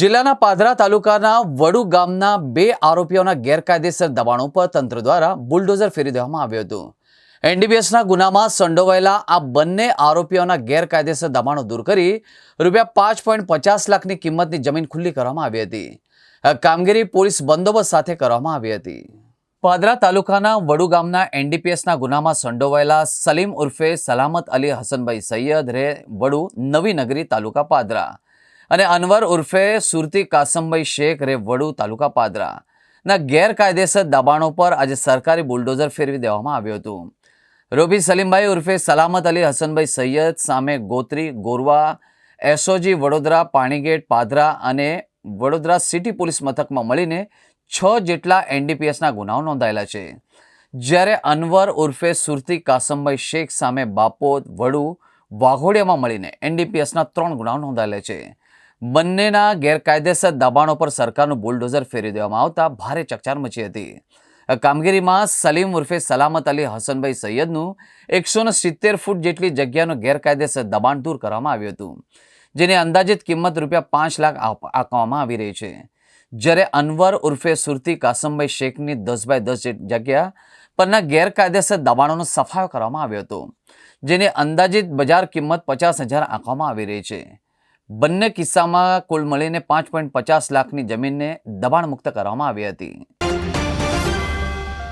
જિલ્લાના પાદરા તાલુકાના વડુ ગામના બે આરોપીઓના ગેરકાયદેસર દબાણો પર તંત્ર દ્વારા બુલડોઝર ફેરી દેવામાં આવ્યું હતું. એનડીબીએસના ગુનામાં સંડોવાયેલા આ બંને આરોપીઓના ગેરકાયદેસર દબાણો દૂર કરી રૂપિયા પાંચ પોઈન્ટ પચાસ લાખની કિંમતની જમીન ખુલ્લી કરવામાં આવી હતી. કામગીરી પોલીસ બંદોબસ્ત સાથે કરવામાં આવી હતી. પાદરા તાલુકાના વડુ ગામના એનડીપીએસના ગુનામાં સંડોવાયેલા સલીમ ઉર્ફે સલામત અલી હસનભાઈ સૈયદ રે વડુ નવી નગરી તાલુકા પાદરા. અને અનવર ઉર્ફે સુરતી કાસમભાઈ શેખ રે વડુ તાલુકા પાદરા. ના, ગેરકાયદેસર દબાણો પર આજે સરકારી બુલડોઝર ફેરવી દેવામાં આવ્યું હતું. રોબી સલીમભાઈ ઉર્ફે સલામત અલી, હસનભાઈ સૈયદ સામે ગોત્રી, ગોરવા, એસઓજી, વડોદરા, પાણીગેટ, પાદરા અને વડોદરા સિટી પોલીસ મથકમાં મળીને છ જેટલા એનડીપીએસના ગુનાઓ નોંધાયેલા છે. જ્યારે અનવર ઉર્ફે સુરતી કાસમભાઈ શેખ સામે બાપોદ, વડુ વાઘોડિયામાં મળીને એનડીપીએસના ત્રણ ગુનાઓ નોંધાયેલા છે. બંનેના ગેરકાયદેસર દબાણો પર સરકારનું બુલડોઝર ફેરવી દેવામાં આવતા ભારે ચકચાર મચી હતી. કામગીરીમાં સલીમ ઉર્ફે સલામત અલી હસનભાઈ સૈયદનું એકસો સિત્તેર ફૂટ જેટલી જગ્યાનું ગેરકાયદેસર દબાણ દૂર કરવામાં આવ્યું હતું, જેની અંદાજિત કિંમત રૂપિયા પાંચ લાખ આંકવામાં આવી રહી છે. જ્યારે અનવર ઉર્ફે સુરતી કાસમભાઈ શેખની દસ બાય દસ જગ્યા પરના ગેરકાયદેસર દબાણોનો સફાયો કરવામાં આવ્યો હતો, જેની અંદાજિત બજાર કિંમત પચાસ હજાર આંકવામાં આવી રહી છે. બંને કિસ્સામાં કુલ મળીને પાંચ પોઈન્ટ પચાસ લાખની જમીનને દબાણ મુક્ત કરવામાં આવી હતી.